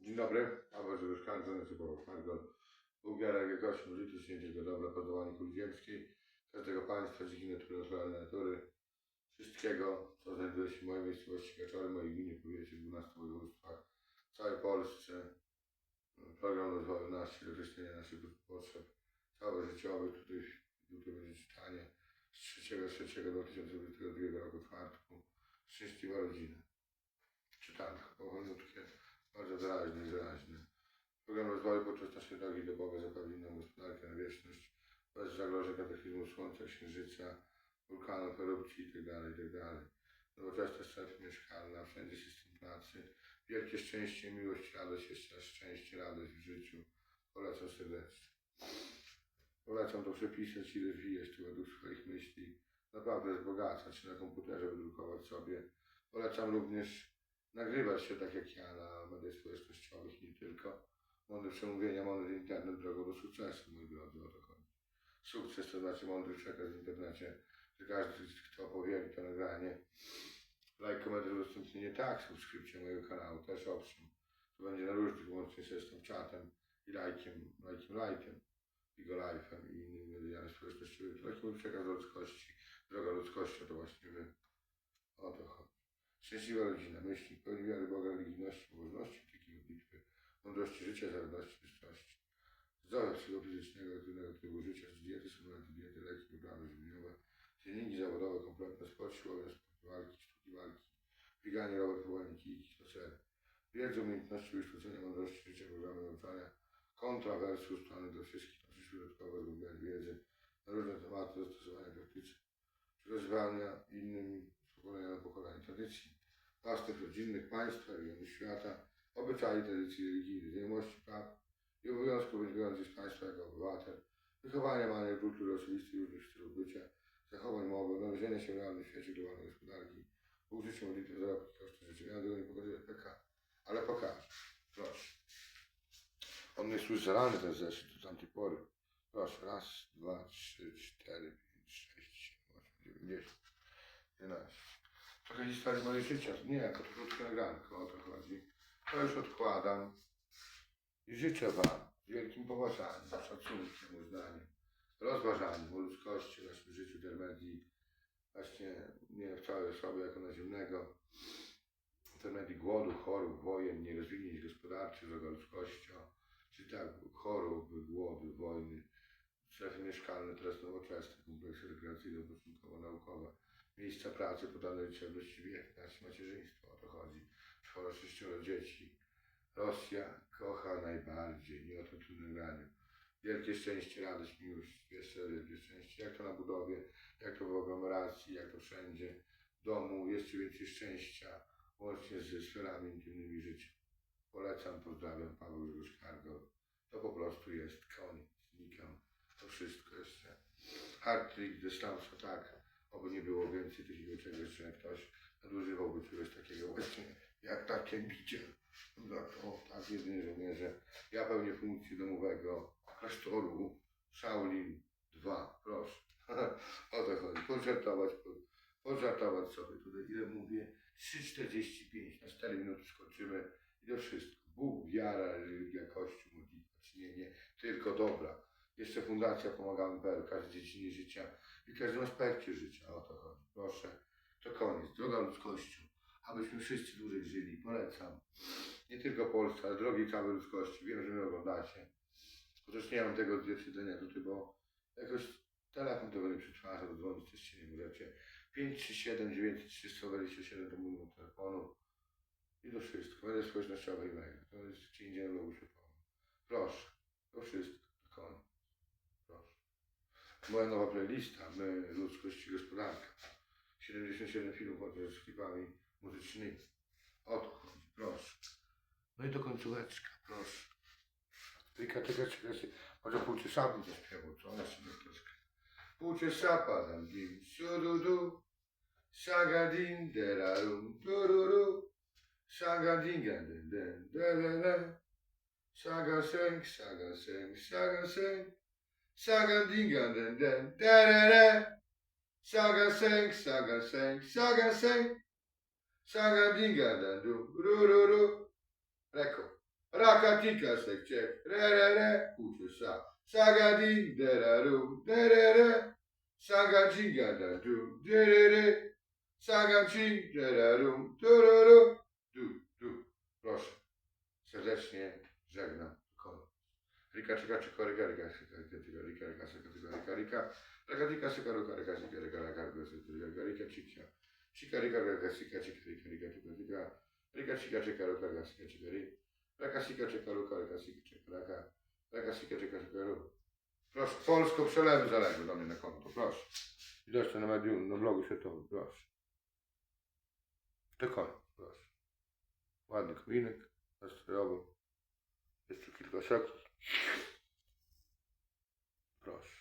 Dzień dobry, Paweł Grzegorz Kargo, znaczy Paweł Kargo. Bułgaria jakości życiu, świętego dobra, podawanie kuli ziemskiej, każdego państwa, dziki natury, ochrony natury, wszystkiego, co znajduje się w mojej miejscowości Kaczory, mojej gminie, powiecie, w 12 województwach, w całej Polsce. Program rozwoju naszych, określenia naszych potrzeb, całe życiowe, tutaj, tutaj będzie czytanie z 3 3 2022 roku czwartku. Szczęśliwa rodzina. Czytanka, powolutkie, bardzo wyraźne i wyraźne. Program rozwoju podczas drogi do Boga zapewni nam gospodarkę na wieczność, bez zagrożeń kataklizmu Słońca, Księżyca, wulkanów, erupcji itd., itd. Nowoczesna strefa mieszkalna, wszędzie system pracy, wielkie szczęście, miłość, radość, jeszcze raz szczęście, radość w życiu. Polecam serdecznie. Polecam to przepisać i rozwijać tu według swoich myśli. Naprawdę wzbogacać, na komputerze wydrukować sobie. Polecam również nagrywać się tak jak ja na mediach społecznościowych nie tylko. Mądre przemówienia, mądry internet drogą do sukcesu, moi drodzy, o to chodzi. Sukces to znaczy mądry przekaz w internecie, że każdy, kto powieli to nagranie, like, komentarz, udostępnienie, tak, subskrypcja mojego kanału, też owszem. To będzie na różnych, łącznie z tym czatem i lajkiem, lajkiem, lajkiem, i go life'em i innymi mediami społecznościowymi. To taki mój przekaz ludzkości, droga ludzkości, to właśnie wy. O to chodzi. Szczęśliwa rodzina, myśli, pełni wiary Boga, religijności, pobożności, takiej modlitwy, mądrości życia, zaradności, bystrości. Zdrowia psychofizycznego, aktywnego trybu życia, z diety, suplementy diety, leki, uprawy żywieniowe, treningi zawodowe, kompletne, sport siłowy, sport walki, sztuki walki, bieganie, rower, pływanie, kijki, spacery. Wiedzy, umiejętności, wykształcenia, mądrości życia, programy nauczania, kontra versus plany dla wszystkich na przyszłe dodatkowe zgłębianie wiedzy na różne tematy zastosowania praktyce, przekazywania innym z pokolenia na pokolenie tradycji własnych, rodzinnych, państwa, regionów świata, obyczai, tradycji religijnych, znajomości praw i obowiązków wynikających z państwa jako obywatel, wychowania manier kultury osobistej różnych stylów bycia, zachowań mowy, odnalezienia się w realnym świecie globalnej gospodarki, użycie modlitwy zarobki koszty życia. Ja tego nie pokazuję PK, ale pokażę. Proszę. On jest już zalany ten zeszyt do tamtej pory. Proszę, raz, dwa, trzy, cztery, historii mojego życia. Nie, to krótkie nagranko, o to chodzi. To już odkładam. I życzę Wam z wielkim poważaniem, szacunkiem, uznaniem, rozważaniem o ludzkości, naszym życiu tej medii, właśnie nie w całej osobie jako naziemnego, tej medii głodu, chorób, wojen, nierozwinięć gospodarczych, wroga ludzkością, czy tak chorób, głodu, wojny, strefy mieszkalne, teraz nowoczesne, kompleksy rekreacyjno-poczynkowo-naukowe, miejsca pracy, podane liczebności wiek, nasze macierzyństwo, o to chodzi, czworo, sześcioro dzieci. Rosja kocha najbardziej, nie o to tu nagraniu. Wielkie szczęście, radość, miłość, jeszcze wielkie szczęście. Jak to na budowie, jak to w aglomeracji, jak to wszędzie. W domu jeszcze więcej szczęścia, łącznie ze sferami intymnymi życia. Polecam, pozdrawiam, Paweł Grzegorz. To po prostu jest koniec, znikam. To wszystko jeszcze. Hard trick, dystansu, tak. Oby nie było więcej takiego czegoś, że ktoś nadużywałby czegoś takiego właśnie, jak takie bicie. No to tak, jedynie żołnierze. Ja pełnię funkcję domowego klasztoru Shaolin 2, proszę. o to chodzi. Pożartować, po, pożartować sobie tutaj. Ile mówię? 3,45. Na 4 minuty skończymy. I to wszystko. Bóg, wiara, religia, kościół, modlitwa, czynienie. Tylko dobra. Jeszcze Fundacja Pomagamy PL, każdej dziedzinie życia i w każdym aspekcie życia. O to chodzi. Proszę. To koniec. Droga ludzkością. Abyśmy wszyscy dłużej żyli. Polecam. Nie tylko Polsce, ale drogi całej ludzkości. Wiem, że mnie oglądacie. Chociaż nie mam tego odzwierciedlenia tutaj, bo jakoś telefon tego nie przetwarza, dodzwonić też się nie możecie. 537 927 to mój telefonu. I to wszystko. Media społecznościowe i mail. To jest gdzie indziej się powiem. Proszę. To wszystko. To koniec. Moja nowa playlista. My, ludzkość i gospodarka. 77 filmów z klipami muzycznymi. O to chodzi. Proszę. No i do końcóweczka. Proszę. Tylko czekaj, czekaj, czekaj. Może półcie sapu zaśpiewał, co? Jeszcze nie troszkę. Półcie sapa tam dim, surudu. Sagadin, derarum, tururu. Sagadinga, den, den, den, Saga seng, saga seng, saga Saga dinga den den. Saga sęk, saga sęk, saga sęk. Saga dinga den du ru ru ru. Reko. Raka tika sek ciek. Re re re. Uczy sa. Saga ding deraru derere. Saga dinga den du. Saga ding deraru tururu. Du du. Proszę. Serdecznie żegnam. Rika, rika, rika, rika, rika, rika, rika, rika, rika, rika, rika. Rika, rika, rika, rika, rika, rika, rika, rika, rika, rika, rika, sika, cika, rika, rika, rika, rika. Rika, cika, cika, ruka, rika, sika, cika, rika. Raka, sika, czeka, ruka, rika, sika, czeka, raka. Raka, sika, czeka, czeka, ruka. Proszę, Polsko przelewy zaległy do mnie na konto, proszę. Widoczne na medium, na blogu światowym, proszę. To proszę. Ładny kominek, nastrojowy. Jeszcze kilka sekund. Prost.